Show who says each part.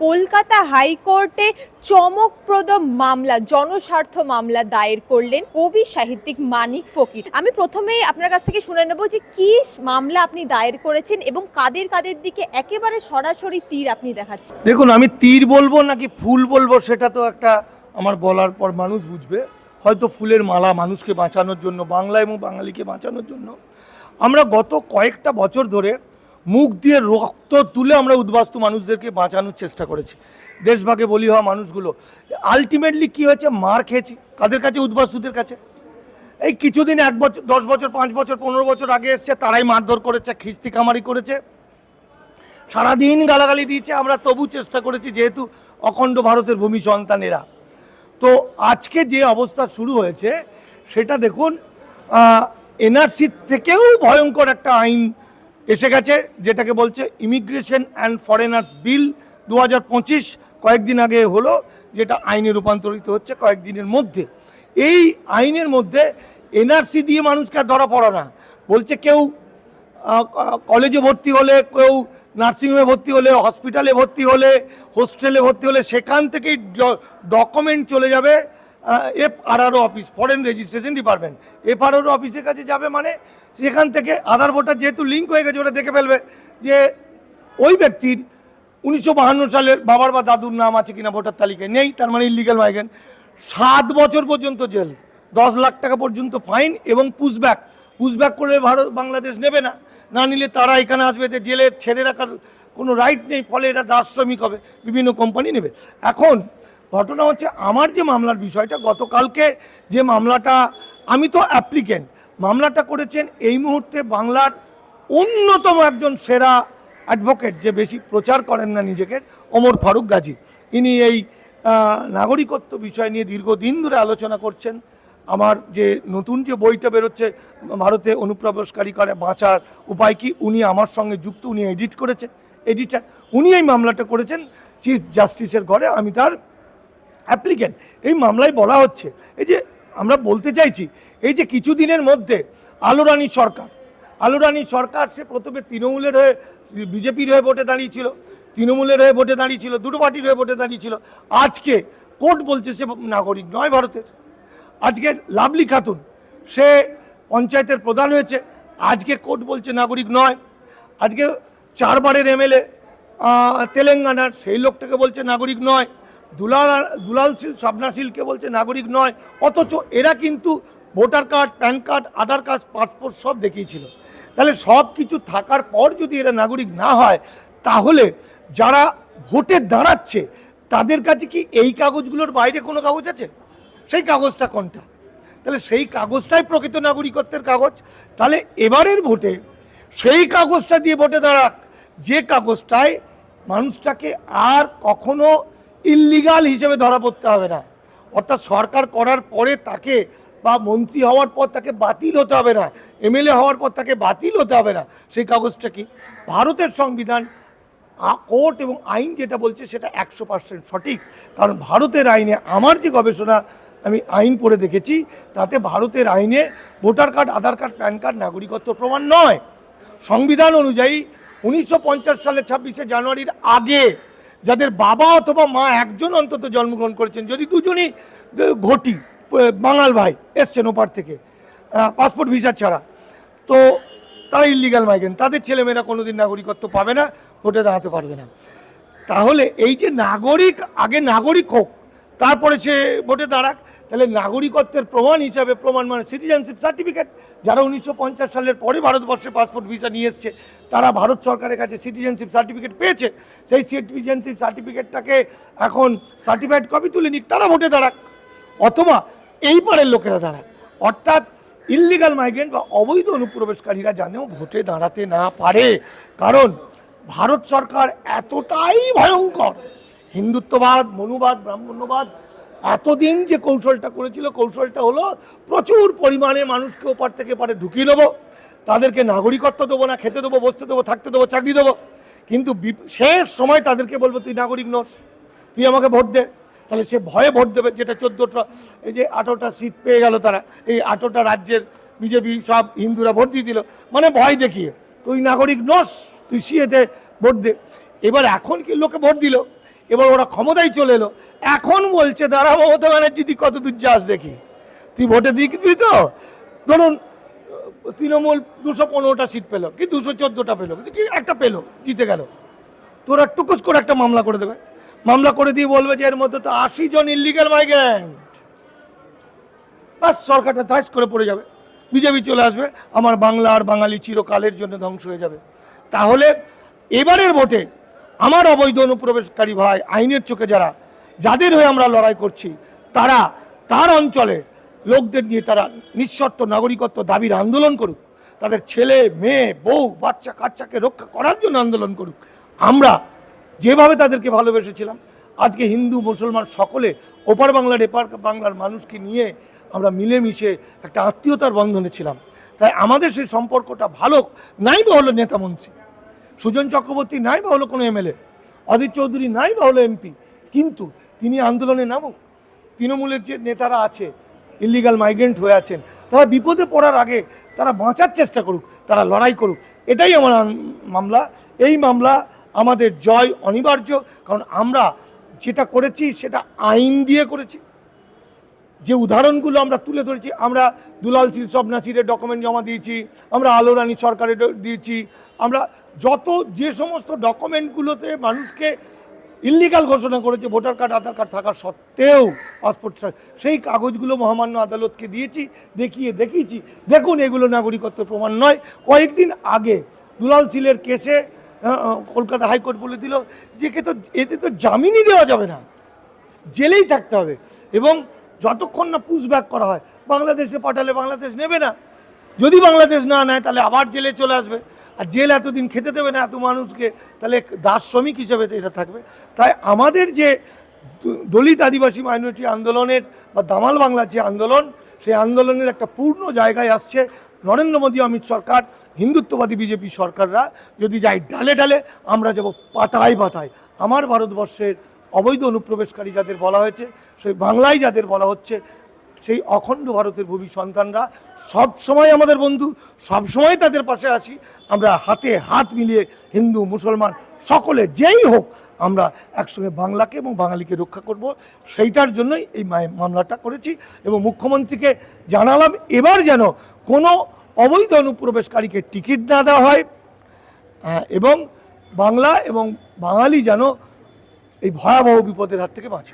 Speaker 1: কলকাতা হাইকোর্টে চমকপ্রদ মামলা, জনস্বার্থ মামলা দায়ের করলেন কবি সাহিত্যিক মানিক ফকির। আমি প্রথমেই আপনার কাছ থেকে শুনে নেব যে কি মামলা আপনি দায়ের করেছেন এবং কাদের কাদের দিকে একেবারে সরাসরি তীর আপনি দেখাচ্ছেন।
Speaker 2: দেখুন, আমি তীর বলব নাকি ফুল বলব সেটা তো একটা আমার বলার পর মানুষ বুঝবে। হয়তো ফুলের মালা মানুষকে বাঁচানোর জন্য, বাংলা এবং বাঙালিকে বাঁচানোর জন্য। আমরা গত কয়েকটা বছর ধরে মুখ দিয়ে রক্ত তুলে আমরা উদ্বাস্তু মানুষদেরকে বাঁচানোর চেষ্টা করেছি। দেশভাগে বলি হওয়া মানুষগুলো আলটিমেটলি কী হয়েছে? মার খেয়েছি, কাদের কাছে? উদ্বাস্তুদের কাছে। এই কিছুদিন এক বছর, দশ বছর, পাঁচ বছর, পনেরো বছর আগে এসছে, তারাই মারধর করেছে, খিস্তি কামারি করেছে। সারাদিন গালাগালি দিয়েছে, আমরা তবু চেষ্টা করেছি, যেহেতু অখণ্ড ভারতের ভূমি সন্তানেরা। তো আজকে যে অবস্থা শুরু হয়েছে, সেটা দেখুন এনআরসি থেকেও ভয়ঙ্কর একটা আইন এসে গেছে, যেটাকে বলছে ইমিগ্রেশন অ্যান্ড ফরেনার্স বিল দু হাজার পঁচিশ, কয়েকদিন আগে হলো, যেটা আইনে রূপান্তরিত হচ্ছে কয়েকদিনের মধ্যে। এই আইনের মধ্যে এনআরসি দিয়ে মানুষকে ধরা পড়া না। বলছে কেউ কলেজে ভর্তি হলে, কেউ নার্সিংহোমে ভর্তি হলে হসপিটালে ভর্তি হলে হোস্টেলে ভর্তি হলে, সেখান থেকেই ডকুমেন্ট চলে যাবে। F RRO office foreign registration department F RRO অফিসের কাছে যাবে মানে সেখান থেকে আধার ভোটার যেহেতু লিঙ্ক হয়ে গেছে, ওটা দেখে ফেলবে যে ওই ব্যক্তির উনিশশো সালের বাবার বা দাদুর নাম আছে কিনা ভোটার তালিকায় নেই, তার মানে ইলিগাল মাইগ্রেন্ট সাত বছর পর্যন্ত জেল, দশ লাখ টাকা পর্যন্ত ফাইন এবং পুশব্যাক পুশব্যাক করলে ভারত, বাংলাদেশ নেবে না। না নিলে তারা এখানে আসবে যে জেলে ছেড়ে রাখার কোনো রাইট নেই, ফলে এটা দাস শ্রমিক হবে, বিভিন্ন কোম্পানি নেবে। এখন ঘটনা হচ্ছে আমার যে মামলার বিষয়টা, গতকালকে যে মামলাটা, আমি তো অ্যাপ্লিকেন্ট মামলাটা করেছেন এই মুহূর্তে বাংলার অন্যতম একজন সেরা অ্যাডভোকেট যে বেশি প্রচার করেন না নিজেকে, ওমর ফারুক গাজী। ইনি এই নাগরিকত্ব বিষয় নিয়ে দীর্ঘদিন ধরে আলোচনা করছেন। আমার যে নতুন যে বইটা বেরোচ্ছে, ভারতে অনুপ্রবেশকারী করে বাঁচার উপায় কি, উনি আমার সঙ্গে যুক্ত, উনি এডিট করেছেন এডিটার উনি এই মামলাটা করেছেন চিফ জাস্টিসের ঘরে, আমি তার অ্যাপ্লিকেন্ট এই মামলায় বলা হচ্ছে, এই যে আমরা বলতে চাইছি, এই যে কিছুদিনের মধ্যে আলোরানী সরকার আলোরানী সরকার সে প্রথমে তৃণমূলের হয়ে, বিজেপির হয়ে ভোটে দাঁড়িয়েছিল, তৃণমূলের হয়ে ভোটে দাঁড়িয়েছিল, দুটো পার্টির হয়ে ভোটে দাঁড়িয়েছিল। আজকে কোর্ট বলছে সে নাগরিক নয় ভারতের। আজকে লাভলি খাতুন, সে পঞ্চায়েতের প্রধান হয়েছে, আজকে কোর্ট বলছে নাগরিক নয়। আজকে চারবারের এমএলএ তেলেঙ্গানার, সেই লোকটাকে বলছে নাগরিক নয়। দুলাল দুলাল শীল স্বপ্নাশীলকে বলছে নাগরিক নয়, অথচ এরা কিন্তু voter card, PAN card, Aadhaar card, passport সব দেখিয়েছিল। তাহলে সব কিছু থাকার পর যদি এরা নাগরিক না হয়, তাহলে যারা ভোটে দাঁড়াচ্ছে, তাদের কাছে কি এই কাগজগুলোর বাইরে কোনো কাগজ আছে? সেই কাগজটা কোনটা? তাহলে সেই কাগজটাই প্রকৃত নাগরিকত্বের কাগজ। তাহলে এবারের ভোটে সেই কাগজটা দিয়ে ভোটে দাঁড়াক, যে কাগজটায় মানুষটাকে আর কখনো ইল্লিগাল হিসেবে ধরা পড়তে হবে না। অর্থাৎ সরকার করার পরে তাকে বা মন্ত্রী হওয়ার পর তাকে বাতিল হতে হবে না, এমএলএ হওয়ার পর তাকে বাতিল হতে হবে না, সেই কাগজটা কি? ভারতের সংবিধান কোর্ট এবং আইন যেটা বলছে সেটা একশো পার্সেন্ট সঠিক। কারণ ভারতের আইনে আমার যে গবেষণা, আমি আইন পড়ে দেখেছি, তাতে ভারতের আইনে voter card, Aadhaar card, PAN card, নাগরিকত্ব প্রমাণ নয়। সংবিধান অনুযায়ী উনিশশো সালের ছাব্বিশে জানুয়ারির আগে যাদের বাবা অথবা মা একজন অন্তত জন্মগ্রহণ করেছেন, যদি দুজনই ঘটি বাঙাল ভাই এসছেন ওপার থেকে পাসপোর্ট ভিসা ছাড়া, তো তারা ইলিগাল মাইগ্রেন্ট তাদের ছেলেমেয়েরা কোনোদিন নাগরিকত্ব পাবে না, ভোটে দাঁড়াতে পারবে না। তাহলে এই যে নাগরিক, আগে নাগরিক হোক তারপরে সে ভোটে দাঁড়াক। তাহলে নাগরিকত্বের প্রমাণ হিসাবে প্রমাণ মানে সিটিজেনশিপ সার্টিফিকেট যারা উনিশশো পঞ্চাশ সালের পরে ভারতবর্ষে পাসপোর্ট ভিসা নিয়ে এসছে, তারা ভারত সরকারের কাছে সিটিজেনশিপ সার্টিফিকেট পেয়েছে। সেই সিটিজেনশিপ সার্টিফিকেটটাকে এখন সার্টিফাইড কপি তুলে নিক, তারা ভোটে দাঁড়াক। অথবা এই পারের লোকেরা দাঁড়াক। অর্থাৎ ইল্লিগাল মাইগ্রেন্ট বা অবৈধ অনুপ্রবেশকারীরা জানেও ভোটে দাঁড়াতে না পারে। কারণ ভারত সরকার এতটাই ভয়ঙ্কর। হিন্দুত্ববাদ, মনুবাদ, ব্রাহ্মণ্যবাদ, এতদিন যে কৌশলটা করেছিল, কৌশলটা হলো প্রচুর পরিমাণে মানুষকে ওপার থেকে পারে ঢুকিয়ে দেবো, তাদেরকে নাগরিকত্ব দেবো না, খেতে দেবো, বসতে দেবো, থাকতে দেবো, চাকরি দেবো। কিন্তু শেষ সময় তাদেরকে বলব, তুই নাগরিক নস, তুই আমাকে ভোট দে। তাহলে সে ভয়ে ভোট দেবে, যেটা চোদ্দোটা, এই যে আঠেরোটা সিট পেয়ে গেল তারা, এই আঠেরোটা রাজ্যের বিজেপি সব হিন্দুরা ভোট দিয়ে দিল। মানে ভয় দেখিয়ে, তুই নাগরিক নস, তুই সিএতে ভোট দে। এবার এখন কি লোকে ভোট দিল? এবার ওরা ক্ষমতায় চলে এলো। এখন বলছে দাঁড়া মমতা ব্যানার্জি, তুই কত দূর যাস দেখি। তুই ভোটে দিবি তো? ধরুন তৃণমূল দুশো পনেরোটা সিট পেল, কি দুশো চোদ্দোটা পেল, কি একটা পেল, জিতে গেল। তোরা টুকুস করে একটা মামলা করে দেবে। মামলা করে দিয়ে বলবে যে, এর মধ্যে তো আশি জন ইলিগাল মাইগ্রেন্ট বাস, সরকারটা দাস করে পড়ে যাবে। বিজেপি চলে আসবে। আমার বাংলা আর বাঙালি চিরকালের জন্য ধ্বংস হয়ে যাবে। তাহলে এবারের ভোটে আমার অবৈধ অনুপ্রবেশকারী ভাই, আইনের চোখে যারা, যাদের হয়ে আমরা লড়াই করছি, তারা তার অঞ্চলের লোকদের নিয়ে তারা নিঃশর্ত নাগরিকত্ব দাবির আন্দোলন করুক, তাদের ছেলে, মেয়ে, বউ, বাচ্চা, কাচ্চাকে রক্ষা করার জন্য আন্দোলন করুক। আমরা যেভাবে তাদেরকে ভালোবেসেছিলাম, আজকে হিন্দু, মুসলমান সকলে ওপার বাংলার, এপার বাংলার মানুষকে নিয়ে আমরা মিলেমিশে একটা আত্মীয়তার বন্ধনে ছিলাম। তাই আমাদের সেই সম্পর্কটা ভালো, নাই বা হলো নেতামন্ত্রী। সুজন চক্রবর্তী নাই বা হলো কোনো এমএলএ অদিত চৌধুরী নাই বা হলো এমপি, কিন্তু তিনি আন্দোলনে নামুক। তৃণমূলের যে নেতারা আছে ইলিগাল মাইগ্রেন্ট হয়ে আছেন, তারা বিপদে পড়ার আগে তারা বাঁচার চেষ্টা করুক, তারা লড়াই করুক। এটাই আমার মামলা। এই মামলা আমাদের জয় অনিবার্য, কারণ আমরা যেটা করেছি সেটা আইন দিয়ে করেছি। যে উদাহরণগুলো আমরা তুলে ধরেছি, আমরা দুলাল সিল সব নাসিরের ডকুমেন্ট জমা দিয়েছি, আমরা আলো রানী সরকারের দিয়েছি, আমরা যত যে সমস্ত ডকুমেন্টগুলোতে মানুষকে ইল্লিগাল ঘোষণা করেছে ভোটার কার্ড আধার কার্ড থাকা সত্ত্বেও পাসপোর্ট সেই কাগজগুলো মহামান্য আদালতকে দিয়েছি, দেখিয়ে দেখিয়েছি। দেখুন, এগুলো নাগরিকত্ব প্রমাণ নয়। কয়েকদিন আগে দুলাল সিলের কেসে কলকাতা হাইকোর্ট বলে দিল যে কে তো, এতে তো জামিনই দেওয়া যাবে না। জেলেই থাকতে হবে। এবং যতক্ষণ না পুশব্যাক করা হয়, বাংলাদেশে পাঠালে বাংলাদেশ নেবে না। যদি বাংলাদেশ না নেয়, তাহলে আবার জেলে চলে আসবে। আর জেল এতদিন খেতে দেবে না এত মানুষকে, তাহলে দাস শ্রমিক হিসেবে এটা থাকবে। তাই আমাদের যে দলিত আদিবাসী মাইনরিটি আন্দোলনের বা দামাল বাংলার যে আন্দোলন, সেই আন্দোলনের একটা পূর্ণ জায়গায় আসছে নরেন্দ্র মোদী, অমিত সরকার, হিন্দুত্ববাদী বিজেপি সরকাররা। যদি যায় ডালে ডালে, আমরা যাব পাতায় পাতায়। আমার ভারতবর্ষের অবৈধ অনুপ্রবেশকারী যাদের বলা হয়েছে, সেই বাংলায় যাদের বলা হচ্ছে, সেই অখণ্ড ভারতের ভূমি সন্তানরা সব সময় আমাদের বন্ধু, সব সময় তাদের পাশে আসি আমরা হাতে হাত মিলিয়ে হিন্দু, মুসলমান, সকলে যেই হোক, আমরা একসঙ্গে বাংলাকে এবং বাঙালিকে রক্ষা করব। সেইটার জন্যই এই মামলাটা করেছি এবং মুখ্যমন্ত্রীকে জানালাম, এবার যেন কোনো অবৈধ অনুপ্রবেশকারীকে টিকিট না দেওয়া হয়। এবং বাংলা এবং বাঙালি যেন এই ভয়াবহ বিপদের হাত থেকে বাঁচে